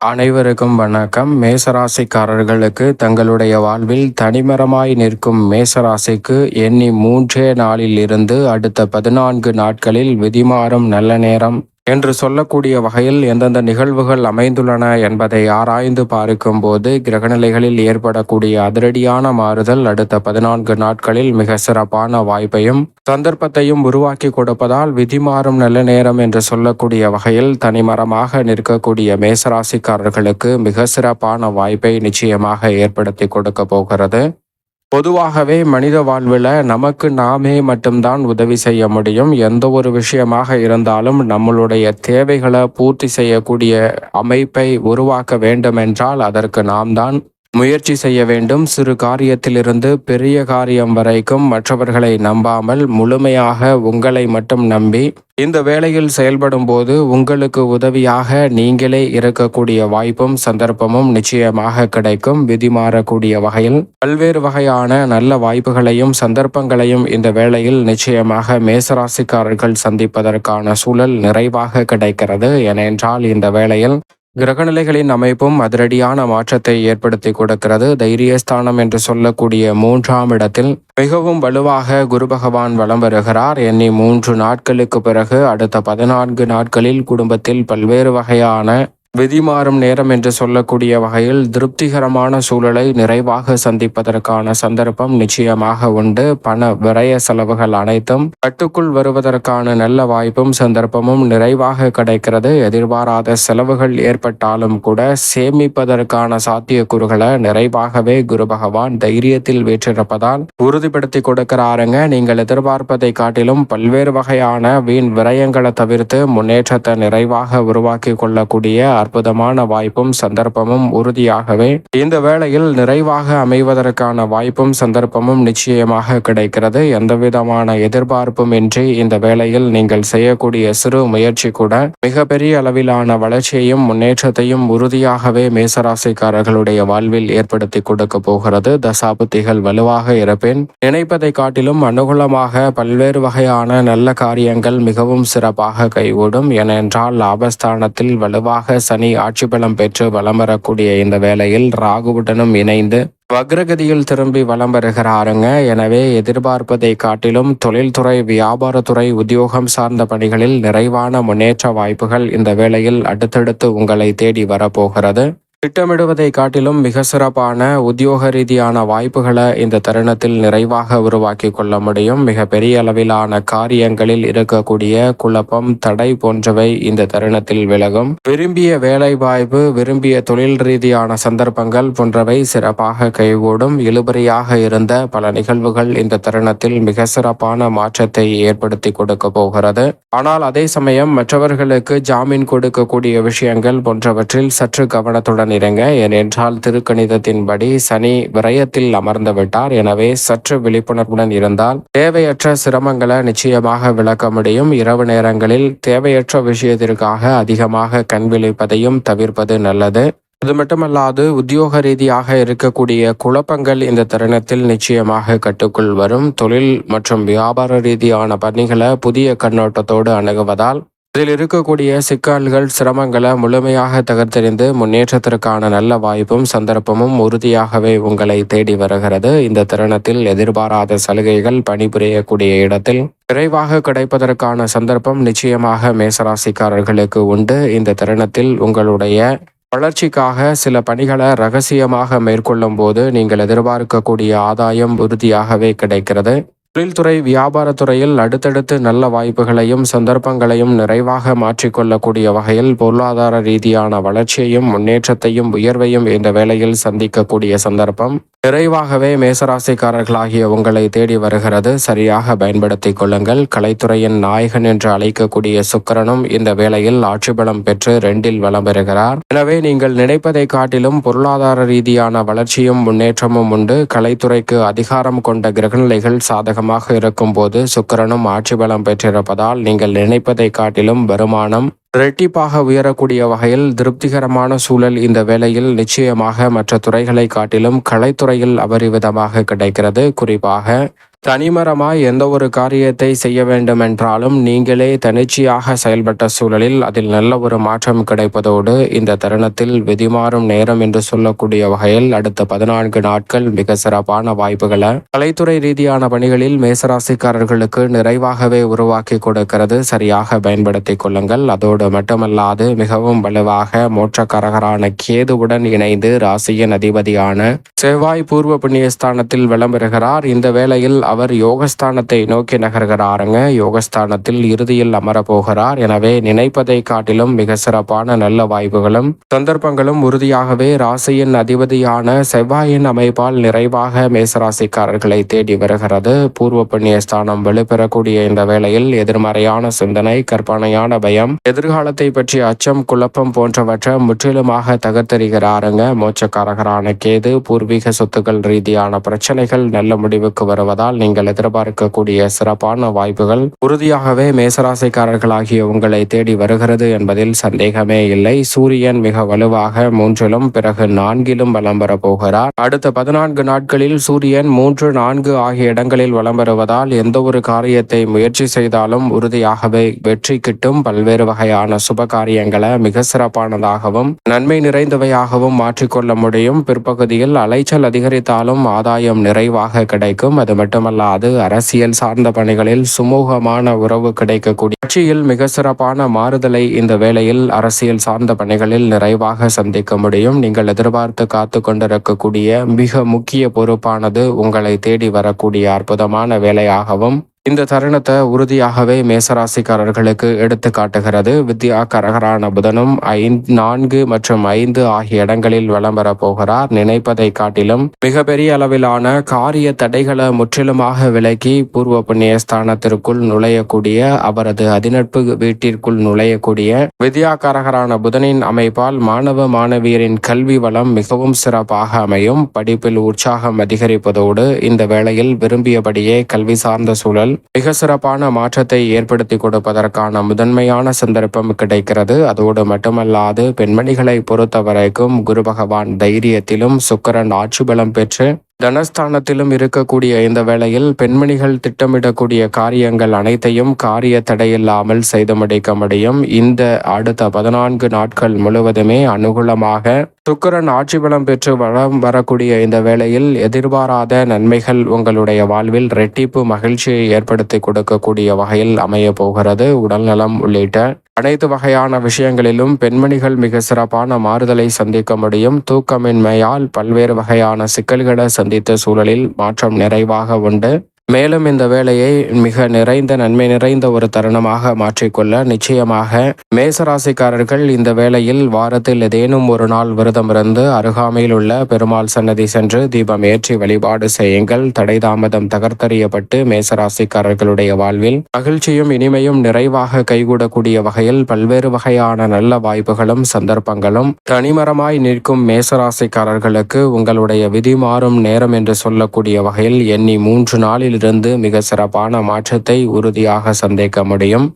அனைவருக்கும் வணக்கம். மேசராசிக்காரர்களுக்கு தங்களுடைய வாழ்வில் தனிமரமாய் நிற்கும் மேசராசிக்கு எண்ணி மூன்றே நாளில் இருந்து அடுத்த பதினான்கு நாட்களில் விதிமாறும் நல்ல நேரம் என்று சொல்லக்கூடிய வகையில் எந்தெந்த நிகழ்வுகள் அமைந்துள்ளன என்பதை ஆராய்ந்து பார்க்கும்போது கிரகநிலைகளில் ஏற்படக்கூடிய அதிரடியான மாறுதல் அடுத்த பதினான்கு நாட்களில் மிக சிறப்பான வாய்ப்பையும் சந்தர்ப்பத்தையும் உருவாக்கி கொடுப்பதால் விதிமாறும் நல்ல நேரம் என்று சொல்லக்கூடிய வகையில் தனிமரமாக நிற்கக்கூடிய மேசராசிக்காரர்களுக்கு மிக சிறப்பான வாய்ப்பை நிச்சயமாக ஏற்படுத்தி கொடுக்க போகிறது. பொதுவாகவே மனித வாழ்வில் நமக்கு நாமே மட்டும்தான் உதவி செய்ய முடியும். எந்த ஒரு விஷயமாக இருந்தாலும் நம்மளுடைய தேவைகளை பூர்த்தி செய்யக்கூடிய அமைப்பை உருவாக்க வேண்டுமென்றால் அதற்கு நாம் தான் முயற்சி செய்ய வேண்டும். சிறு காரியத்திலிருந்து பெரிய காரியம் வரைக்கும் மற்றவர்களை நம்பாமல் முழுமையாக உங்களை மட்டும் நம்பி இந்த வேளையில் செயல்படும் போது உங்களுக்கு உதவியாக நீங்களே இருக்கக்கூடிய வாய்ப்பும் சந்தர்ப்பமும் நிச்சயமாக கிடைக்கும். விதி மாறக்கூடிய வகையில் பல்வேறு வகையான நல்ல வாய்ப்புகளையும் சந்தர்ப்பங்களையும் இந்த வேளையில் நிச்சயமாக மேசராசிக்காரர்கள் சந்திப்பதற்கான சூழல் நிறைவாக கிடைக்கிறது. ஏனென்றால் இந்த வேளையில் கிரகநிலைகளின் அமைப்பும் அதிரடியான மாற்றத்தை ஏற்படுத்தி கொடுக்கிறது. தைரியஸ்தானம் என்று சொல்லக்கூடிய மூன்றாம் இடத்தில் மிகவும் வலுவாக குரு பகவான் வலம் வருகிறார். எண்ணி மூன்று நாட்களுக்கு பிறகு அடுத்த பதினான்கு நாட்களில் குடும்பத்தில் பல்வேறு வகையான விதிமாறும் நேரம் என்று சொல்லக்கூடிய வகையில் திருப்திகரமான சூழலை நிறைவாக சந்திப்பதற்கான சந்தர்ப்பம் நிச்சயமாக உண்டு. பண விரய செலவுகள் அனைத்தும் கட்டுக்குள் வருவதற்கான நல்ல வாய்ப்பும் சந்தர்ப்பமும் நிறைவாக கிடைக்கிறது. எதிர்பாராத செலவுகள் ஏற்பட்டாலும் கூட சேமிப்பதற்கான சாத்தியக்கூறுகளை நிறைவாகவே குரு பகவான் தைரியத்தில் வீற்றிருப்பதால் உறுதிப்படுத்தி கொடுக்கிறாருங்க. நீங்கள் எதிர்பார்ப்பதை காட்டிலும் பல்வேறு வகையான வீண் விரயங்களை தவிர்த்து முன்னேற்றத்தை நிறைவாக உருவாக்கி கொள்ளக்கூடிய அற்புதமான வாய்ப்பும் சந்தர்ப்பமும் உறுதியாகவே இந்த வேளையில் நிறைவாக அமைவதற்கான வாய்ப்பும் சந்தர்ப்பமும் நிச்சயமாக கிடைக்கிறது. எந்தவிதமான எதிர்பார்ப்பும் இன்றி இந்த வேளையில் நீங்கள் செய்யக்கூடிய சிறு முயற்சி கூட மிகப்பெரிய அளவிலான வளர்ச்சியையும் முன்னேற்றத்தையும் உறுதியாகவே மேசராசிக்காரர்களுடைய வாழ்வில் ஏற்படுத்தி கொடுக்க போகிறது. தசாபுத்திகள் வலுவாக இருப்பேன். நினைப்பதை காட்டிலும் அனுகூலமாக பல்வேறு வகையான நல்ல காரியங்கள் மிகவும் சிறப்பாக கைகூடும். ஏனென்றால் லாபஸ்தானத்தில் வலுவாக சனி ஆட்சி பலம் பெற்று வலம் வரக்கூடிய இந்த வேளையில் ராகுவுடனும் இணைந்து வக்ரகதியில் திரும்பி வலம் வருகிறாருங்க. எனவே எதிர்பார்ப்பதை காட்டிலும் தொழில்துறை வியாபாரத்துறை உத்தியோகம் சார்ந்த பணிகளில் நிறைவான முன்னேற்ற வாய்ப்புகள் இந்த வேளையில் அடுத்தடுத்து உங்களை தேடி வரப்போகிறது. திட்டமிடுவதை காட்டிலும் மிக சிறப்பான உத்தியோக ரீதியான வாய்ப்புகளை இந்த தருணத்தில் நிறைவாக உருவாக்கி கொள்ள முடியும். மிக பெரிய அளவிலான காரியங்களில் இருக்கக்கூடிய குழப்பம் தடை போன்றவை இந்த தருணத்தில் விலகும். விரும்பிய வேலை வாய்ப்பு விரும்பிய தொழில் ரீதியான சந்தர்ப்பங்கள் போன்றவை சிறப்பாக கைகூடும். இழுபறியாக இருந்த பல நிகழ்வுகள் இந்த தருணத்தில் மிக சிறப்பான மாற்றத்தை ஏற்படுத்தி கொடுக்க போகிறது. ஆனால் அதே சமயம் மற்றவர்களுக்கு ஜாமீன் கொடுக்கக்கூடிய விஷயங்கள் போன்றவற்றில் சற்று கவனத்துடன் தான் இருங்க ஏனென்றால் திருக்கணிதத்தின்படி சனி விரயத்தில் அமர்ந்து விட்டார் எனவே சற்று விழிப்புணர்வுடன் இருந்தால் தேவையற்ற சிரமங்களை நிச்சயமாக விளக்க முடியும். இரவு நேரங்களில் தேவையற்ற விஷயத்திற்காக அதிகமாக கண் விழிப்பதையும் தவிர்ப்பது நல்லது. அது மட்டுமல்லாது உத்தியோக ரீதியாக இருக்கக்கூடிய குழப்பங்கள் இந்த தருணத்தில் நிச்சயமாக கட்டுக்குள் வரும். தொழில் மற்றும் வியாபார ரீதியான பணிகளை புதிய கண்ணோட்டத்தோடு அணுகுவதால் இதில் இருக்கக்கூடிய சிக்கல்கள் சிரமங்களை முழுமையாக தகர்த்தெறிந்து முன்னேற்றத்திற்கான நல்ல வாய்ப்பும் சந்தர்ப்பமும் உறுதியாகவே உங்களை தேடி வருகிறது. இந்த தருணத்தில் எதிர்பாராத சலுகைகள் பணிபுரியக்கூடிய இடத்தில் விரைவாக கிடைப்பதற்கான சந்தர்ப்பம் நிச்சயமாக மேசராசிக்காரர்களுக்கு உண்டு. இந்த தருணத்தில் உங்களுடைய வளர்ச்சிக்காக சில பணிகளை ரகசியமாக மேற்கொள்ளும் போது நீங்கள் எதிர்பார்க்கக்கூடிய ஆதாயம் உறுதியாகவே கிடைக்கிறது. தொழில்துறை வியாபாரத்துறையில் அடுத்தடுத்து நல்ல வாய்ப்புகளையும் சந்தர்ப்பங்களையும் நிறைவாக மாற்றிக்கொள்ளக்கூடிய வகையில் பொருளாதார ரீதியான வளர்ச்சியையும் முன்னேற்றத்தையும் உயர்வையும் இந்த வேளையில் சந்திக்கக்கூடிய சந்தர்ப்பம். நிறைவாகவே மேசராசிக்காரர்களாகிய உங்களை தேடி வருகிறது. சரியாக பயன்படுத்திக் கொள்ளுங்கள். கலைத்துறையின் நாயகன் என்று அழைக்கக்கூடிய சுக்கரனும் இந்த வேளையில் ஆட்சி பலம் பெற்று ரெண்டில் வளம் பெறுகிறார். எனவே நீங்கள் நினைப்பதை காட்டிலும் பொருளாதார ரீதியான வளர்ச்சியும் முன்னேற்றமும் உண்டு. கலைத்துறைக்கு அதிகாரம் கொண்ட கிரகநிலைகள் சாதகமாக இருக்கும் போது சுக்கரனும் ஆட்சி பலம் பெற்றிருப்பதால் நீங்கள் நினைப்பதை காட்டிலும் வருமானம் இரட்டிப்பாக உயரக்கூடிய வகையில் திருப்திகரமான சூழல் இந்த வேளையில் நிச்சயமாக மற்ற துறைகளை காட்டிலும் கலைத்துறையில் அபரிவிதமாக கிடைக்கிறது. குறிப்பாக தனிமரமாய் எந்த ஒரு காரியத்தை செய்ய வேண்டுமென்றாலும் நீங்களே தனிச்சையாக செயல்பட்ட சூழலில் அதில் நல்ல ஒரு மாற்றம் கிடைப்பதோடு இந்த தருணத்தில் விதிமாறும் நேரம் என்று சொல்லக்கூடிய வகையில் அடுத்த பதினான்கு நாட்கள் மிக சிறப்பான வாய்ப்புகளை கலைத்துறை ரீதியான பணிகளில் மேசராசிக்காரர்களுக்கு நிறைவாகவே உருவாக்கி கொடுக்கிறது. சரியாக பயன்படுத்திக் கொள்ளுங்கள். அதோடு மட்டுமல்லாது மிகவும் வலுவாக மோட்சக்காரகரான கேதுவுடன் இணைந்து ராசியின் அதிபதியான செவ்வாய் பூர்வ புண்ணியஸ்தானத்தில் விளம்பெறுகிறார் இந்த வேளையில் அவர் யோகஸ்தானத்தை நோக்கி நகர்கிறாருங்க. யோகஸ்தானத்தில் இறுதியில் அமரப்போகிறார். எனவே நினைப்பதை காட்டிலும் மிக சிறப்பான நல்ல வாய்ப்புகளும் சந்தர்ப்பங்களும் உறுதியாகவே ராசியின் அதிபதியான செவ்வாயின் அமைப்பால் நிறைவாக மேசராசிக்காரர்களை தேடி வருகிறது. பூர்வ புண்ணியஸ்தானம் வெளிப்பெறக்கூடிய இந்த வேளையில் எதிர்மறையான சிந்தனை கற்பனையான பயம் எதிர்காலத்தை பற்றிய அச்சம் குழப்பம் போன்றவற்றை முற்றிலுமாக தகர்த்தெறிகிறாருங்க. மோச்சக்காரகரான கேது பூர்வீக சொத்துக்கள் ரீதியான பிரச்சனைகள் நல்ல முடிவுக்கு வருவதால் நீங்கள் எதிர்பார்க்கக்கூடிய சிறப்பான வாய்ப்புகள். உறுதியாகவே மேசராசிக்காரர்களாகிய உங்களை தேடி வருகிறது என்பதில் சந்தேகமே இல்லை. சூரியன் மிக வலுவாக மூன்றிலும் பிறகு நான்கிலும் வலம் பெற போகிறார். அடுத்த பதினான்கு நாட்களில் சூரியன் மூன்று நான்கு ஆகிய இடங்களில் வலம் பெறுவதால் எந்த ஒரு காரியத்தை முயற்சி செய்தாலும் உறுதியாகவே வெற்றி கிட்டும். பல்வேறு வகையான சுப காரியங்களை மிக சிறப்பானதாகவும் நன்மை நிறைந்தவையாகவும் மாற்றிக்கொள்ள முடியும். பிற்பகுதியில் அலைச்சல் அதிகரித்தாலும் ஆதாயம் நிறைவாக கிடைக்கும். அது மட்டுமல்லாது அரசியல் சார்ந்த பணிகளில் சுமூகமான உறவு கிடைக்கக்கூடிய கட்சியில் மிக சிறப்பான மாறுதலை இந்த வேளையில் அரசியல் சார்ந்த பணிகளில் நிறைவாக சந்திக்க முடியும். நீங்கள் எதிர்பார்த்து காத்து கொண்டிருக்கக்கூடிய மிக முக்கிய பொறுப்பானது உங்களை தேடி வரக்கூடிய அற்புதமான வேலையாகவும் இந்த தருணத்தை உறுதியாகவே மேசராசிக்காரர்களுக்கு எடுத்து காட்டுகிறது. வித்யா கரகரான புதனும் ஐந்து நான்கு மற்றும் ஐந்து ஆகிய இடங்களில் வலம் பெற போகிறார். நினைப்பதை காட்டிலும் மிகப்பெரிய அளவிலான காரிய தடைகளை முற்றிலுமாக விலக்கி பூர்வ புண்ணிய ஸ்தானத்திற்குள் நுழையக்கூடிய அவரது அதிநட்பு வீட்டிற்குள் நுழையக்கூடிய வித்யா கரகரான புதனின் அமைப்பால் மாணவ மாணவியரின் கல்வி வளம் மிகவும் சிறப்பாக அமையும். படிப்பில் உற்சாகம் அதிகரிப்பதோடு இந்த வேளையில் விரும்பியபடியே கல்வி சார்ந்த சூழல் மிக சிறப்பான மாற்றத்தை ஏற்படுத்தி கொடுப்பதற்கான முதன்மையான சந்தர்ப்பம் கிடைக்கிறது. அதோடு மட்டுமல்லாது பெண்மணிகளை பொறுத்தவரைக்கும் குரு பகவான் தைரியத்திலும் சுக்கரன் ஆட்சி பலம் பெற்று தனஸ்தானத்திலும் இருக்கக்கூடிய இந்த வேளையில் பெண்மணிகள் திட்டமிடக்கூடிய காரியங்கள் அனைத்தையும் காரிய தடையில்லாமல் செய்து முடிக்க முடியும். இந்த அடுத்த பதினான்கு நாட்கள் முழுவதுமே அனுகூலமாக சுக்கரன் ஆட்சி பலம் பெற்று வளம் வரக்கூடிய இந்த வேளையில் எதிர்பாராத நன்மைகள் உங்களுடைய வாழ்வில் ரெட்டிப்பு மகிழ்ச்சியை ஏற்படுத்தி கொடுக்கக்கூடிய வகையில் அமைய போகிறது. உடல்நலம் உள்ளிட்ட அனைத்து வகையான விஷயங்களிலும் பெண்மணிகள் மிக சிறப்பான மாறுதலை சந்திக்க முடியும். தூக்கமின்மையால் பல்வேறு வகையான சிக்கல்களை சந்தித்த சூழலில் மாற்றம் நிறைவாக உண்டு. மேலும் இந்த வேலையை மிக நிறைந்த நன்மை நிறைந்த ஒரு தருணமாக மாற்றிக்கொள்ள நிச்சயமாக மேசராசிக்காரர்கள் இந்த வேளையில் வாரத்தில் ஏதேனும் ஒரு நாள் விரதம் இருந்து அருகாமையில் உள்ள பெருமாள் சன்னதி சென்று தீபம் ஏற்றி வழிபாடு செய்யுங்கள். தடை தாமதம் தகர்த்தறியப்பட்டு மேசராசிக்காரர்களுடைய வாழ்வில் மகிழ்ச்சியும் இனிமையும் நிறைவாக கைகூடக்கூடிய வகையில் பல்வேறு வகையான நல்ல வாய்ப்புகளும் சந்தர்ப்பங்களும் தனிமரமாய் நிற்கும் மேசராசிக்காரர்களுக்கு உங்களுடைய விதி மாறும் நேரம் என்று சொல்லக்கூடிய வகையில் எண்ணி மூன்று நாளில் இருந்து மிக சிறப்பான மாற்றத்தை உறுதியாக சந்திக்க முடியும்.